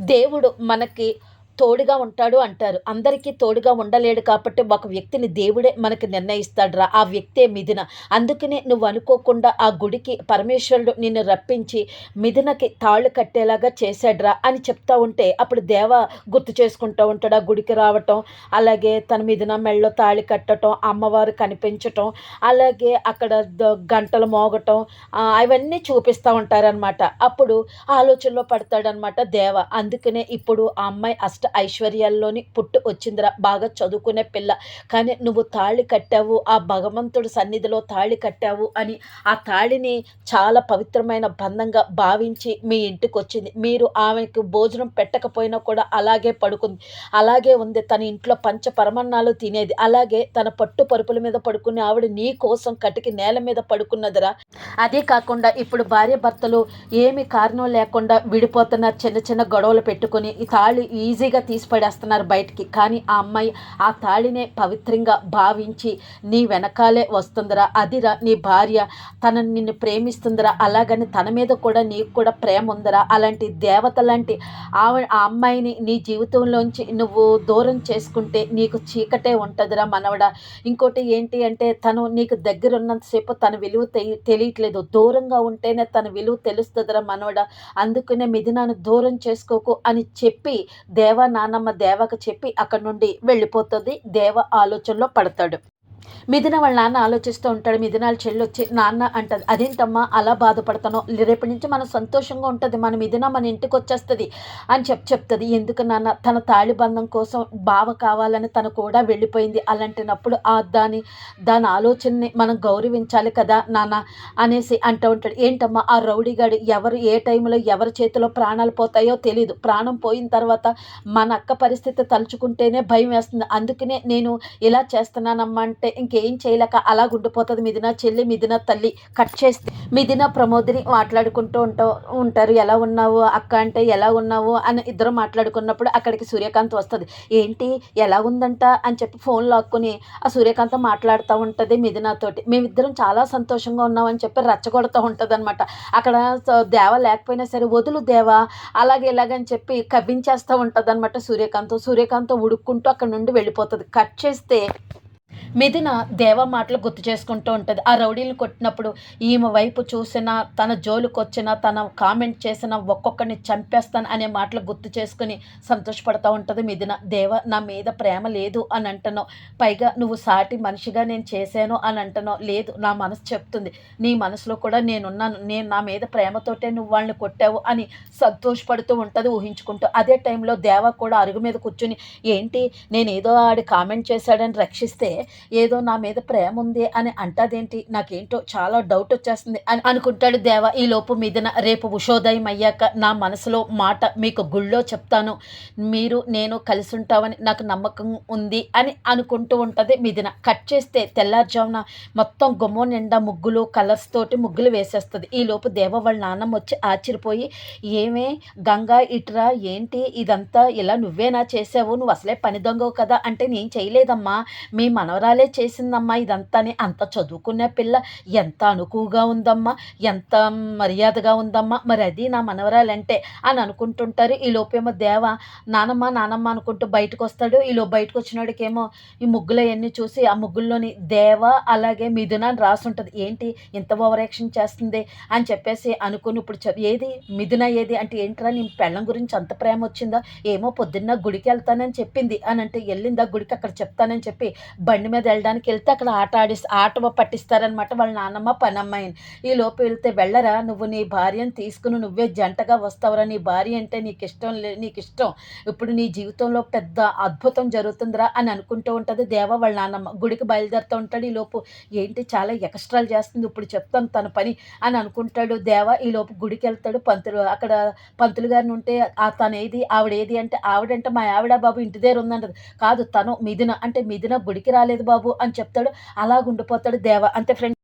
దేవుడు మనకి తోడుగా ఉంటాడు అంటారు. అందరికీ తోడుగా ఉండలేడు కాబట్టి ఒక వ్యక్తిని దేవుడే మనకి నిర్ణయిస్తాడురా. ఆ వ్యక్తే మిథున. అందుకనే నువ్వు అనుకోకుండా ఆ గుడికి పరమేశ్వరుడు నిన్ను రప్పించి మిథునకి తాళ్ళు కట్టేలాగా చేశాడురా అని చెప్తా ఉంటే అప్పుడు దేవ గుర్తు చేసుకుంటూ ఉంటాడు. ఆ గుడికి రావటం అలాగే తన మిథున మెళ్ళో తాళి కట్టడం అమ్మవారు కనిపించటం అలాగే అక్కడ గంటలు మోగటం అవన్నీ చూపిస్తూ ఉంటారనమాట అప్పుడు ఆలోచనలో పడతాడనమాట దేవ. అందుకనే ఇప్పుడు ఆ అమ్మాయి అష్ట ఐశ్వర్యాల్లోని పుట్టు వచ్చిందిరా. బాగా చదువుకునే పిల్ల. కానీ నువ్వు తాళి కట్టావు ఆ భగవంతుడి సన్నిధిలో తాళి కట్టావు అని ఆ తాళిని చాలా పవిత్రమైన బంధంగా భావించి మీ ఇంటికి వచ్చింది మీరు ఆమెకు భోజనం పెట్టకపోయినా కూడా అలాగే పడుకుంది. అలాగే ఉంది. తన ఇంట్లో పంచ పరమన్నాలు తినేది. అలాగే తన పట్టు పరుపుల మీద పడుకునే ఆవిడ నీ కోసం కటికి నేల మీద పడుకున్నదిరా. అదే కాకుండా ఇప్పుడు భార్య భర్తలు ఏమి కారణం లేకుండా విడిపోతున్నారు. చిన్న చిన్న గొడవలు పెట్టుకొని ఈ తాళి ఈజీగా తీసి తీసిపడేస్తున్నారు బయటికి. కానీ ఆ అమ్మాయి ఆ తాళినే పవిత్రంగా భావించి నీ వెనకాలే వస్తుందిరా. అదిరా నీ భార్య. తనని నిన్ను ప్రేమిస్తుందిరా. అలాగని తన మీద కూడా నీకు కూడా ప్రేమ ఉందిరా. అలాంటి దేవత లాంటి ఆ అమ్మాయిని నీ జీవితంలోంచి నువ్వు దూరం చేసుకుంటే నీకు చీకటే ఉంటుందిరా మనవడ. ఇంకోటి ఏంటి అంటే తను నీకు దగ్గర ఉన్నంతసేపు తన విలువ తెలియట్లేదు. దూరంగా ఉంటేనే తన విలువ తెలుస్తుందిరా మనవడ. అందుకనే మిథునాను దూరం చేసుకోకు అని చెప్పి దేవ నానమ్మ దేవకు చెప్పి అక్కడి నుండి వెళ్ళిపోతుంది. దేవ ఆలోచనలో పడతాడు. మిథున వాళ్ళ నాన్న ఆలోచిస్తూ ఉంటాడు మిథునాల చెల్లి వచ్చి నాన్న అంటది అదేంటమ్మా అలా బాధపడతానో? రేపటి నుంచి మనం సంతోషంగా ఉంటుంది మన మిథున మన ఇంటికి వచ్చేస్తుంది అని చెప్ చెప్తుంది. ఎందుకు నాన్న? తన తాళిబంధం కోసం బావ కావాలని తను కూడా వెళ్ళిపోయింది. అలాంటినప్పుడు ఆ దాని దాని ఆలోచనని మనం గౌరవించాలి కదా నాన్న అనేసి అంటూ ఉంటాడు. ఏంటమ్మా ఆ రౌడీగాడు ఎవరు ఏ టైంలో ఎవరి చేతిలో ప్రాణాలు పోతాయో తెలియదు ప్రాణం పోయిన తర్వాత మన అక్క పరిస్థితి తలుచుకుంటేనే భయం వేస్తుంది. అందుకనే నేను ఇలా చేస్తున్నానమ్మా అంటే ఇంకేం చేయలేక అలా గుండిపోతుంది మిథున చెల్లి మిథున తల్లి కట్ చేస్తే మిథున ప్రమోదిని మాట్లాడుకుంటూ ఉంటా ఉంటారు. ఎలా ఉన్నావు అక్క అంటే ఎలా ఉన్నావు? అని ఇద్దరు మాట్లాడుకున్నప్పుడు అక్కడికి సూర్యకాంత్ వస్తుంది. ఏంటి ఎలా ఉందంట? అని చెప్పి ఫోన్ లాక్కుని ఆ సూర్యకాంత్ మాట్లాడుతూ ఉంటుంది మిథునతోటి. మేమిద్దరం చాలా సంతోషంగా ఉన్నామని చెప్పి రచ్చగొడుతూ ఉంటుంది అనమాట అక్కడ దేవ లేకపోయినా సరే వదులు దేవా? అలాగే ఇలాగని చెప్పి కవ్వించేస్తూ ఉంటుంది అనమాట సూర్యకాంత్. సూర్యకాంత్ ఉడుక్కుంటూ అక్కడ నుండి వెళ్ళిపోతుంది. కట్ చేస్తే మిథున దేవ మాటలు గుర్తు చేసుకుంటూ ఉంటుంది. ఆ రౌడీలు కొట్టినప్పుడు ఈమె వైపు చూసిన తన జోలుకొచ్చిన తన కామెంట్ చేసిన ఒక్కొక్కరిని చంపేస్తాను అనే మాటలు గుర్తు చేసుకుని సంతోషపడతా ఉంటుంది మిథున. దేవ నా మీద ప్రేమ లేదు అని అంటున్నావు. పైగా నువ్వు సాటి మనిషిగా నేను చేశాను అని అంటున్నావు. లేదు నా మనసు చెప్తుంది. నీ మనసులో కూడా నేనున్నాను. నేను నా మీద ప్రేమతోటే నువ్వు వాళ్ళని కొట్టావు అని సంతోషపడుతూ ఉంటుంది ఊహించుకుంటూ. అదే టైంలో దేవ కూడా అరుగు మీద కూర్చుని ఏంటి నేను ఏదో ఆడి కామెంట్ చేశాడని రక్షిస్తే ఏదో నా మీద ప్రేమ ఉంది అని అంటాదేంటి? నాకేంటో చాలా డౌట్ వచ్చేస్తుంది అని అనుకుంటాడు దేవ. ఈ లోపు మీదన రేపు ఉషోదయం అయ్యాక నా మనసులో మాట మీకు గుళ్ళో చెప్తాను. మీరు నేను కలిసి ఉంటామని నాకు నమ్మకం ఉంది అని అనుకుంటూ ఉంటుంది మిదిన. కట్ చేస్తే తెల్లారుజామున మొత్తం గుమ్మం నిండా ముగ్గులు కలర్స్ తోటి ముగ్గులు వేసేస్తుంది. ఈ లోపు దేవ వాళ్ళ నాన్నమ్మ వచ్చి ఆశ్చర్యపోయి ఏమే గంగా ఇట్రా ఏంటి? ఇదంతా ఇలా నువ్వేనా చేసావు? నువ్వు అసలే పని దొంగవు కదా? అంటే నేను చేయలేదమ్మా. మీ మనవరాలే చేసిందమ్మా ఇదంతాని. అంత చదువుకునే పిల్ల ఎంత అనుకువగా ఉందమ్మా. ఎంత మర్యాదగా ఉందమ్మా. మరి అది నా మనవరాలంటే అని అనుకుంటుంటారు. ఈ లోపేమో దేవ నానమ్మ నానమ్మ అనుకుంటూ బయటకు వస్తాడు ఈలో బయటకు వచ్చినోడికేమో ఈ ముగ్గులు అవన్నీ చూసి ఆ ముగ్గుల్లోని దేవ అలాగే మిథున అని రాసి ఉంటుంది ఏంటి ఇంత ఓవరాక్షన్ చేస్తుంది అని చెప్పేసి అనుకుని ఇప్పుడు ఏది? మిథున ఏది? అంటే ఏంట్రా నీ పెళ్ళం గురించి అంత ప్రేమ వచ్చిందా? ఏమో పొద్దున్న గుడికి వెళ్తానని చెప్పింది. అని అంటే వెళ్ళిందా గుడికి అక్కడ చెప్తానని చెప్పి బండి బండి మీద వెళ్ళడానికి వెళ్తే అక్కడ ఆట ఆడి ఆట పట్టిస్తారనమాట వాళ్ళ నాన్నమ్మ పనమ్మాయిని ఈ లోపు వెళ్తే వెళ్ళరా? నువ్వు నీ భార్యను తీసుకుని నువ్వే జంటగా వస్తావురా. నీ భార్య అంటే నీకు ఇష్టం లే నీకు ఇష్టం ఇప్పుడు నీ జీవితంలో పెద్ద అద్భుతం జరుగుతుందిరా అని అనుకుంటూ ఉంటుంది దేవ వాళ్ళ నాన్నమ్మ. గుడికి బయలుదేరుతూ ఉంటాడు ఈ లోపు. ఏంటి చాలా ఎక్స్ట్రాలు చేస్తుంది. ఇప్పుడు చెప్తాను తన పని అని అనుకుంటాడు దేవ. ఈ లోపు గుడికి వెళ్తాడు పంతులు. అక్కడ పంతులు గారిని ఉంటే ఆ తను ఏది ఆవిడ ఏది అంటే ఆవిడంటే మా ఆవిడ బాబు ఇంటి దగ్గర ఉందంటది. కాదు తను మిథున. అంటే మిథున గుడికి రాలేదు. బాబు అని చెప్తాడు. అలా ఉండిపోతాడు దేవ. అంతే ఫ్రెండ్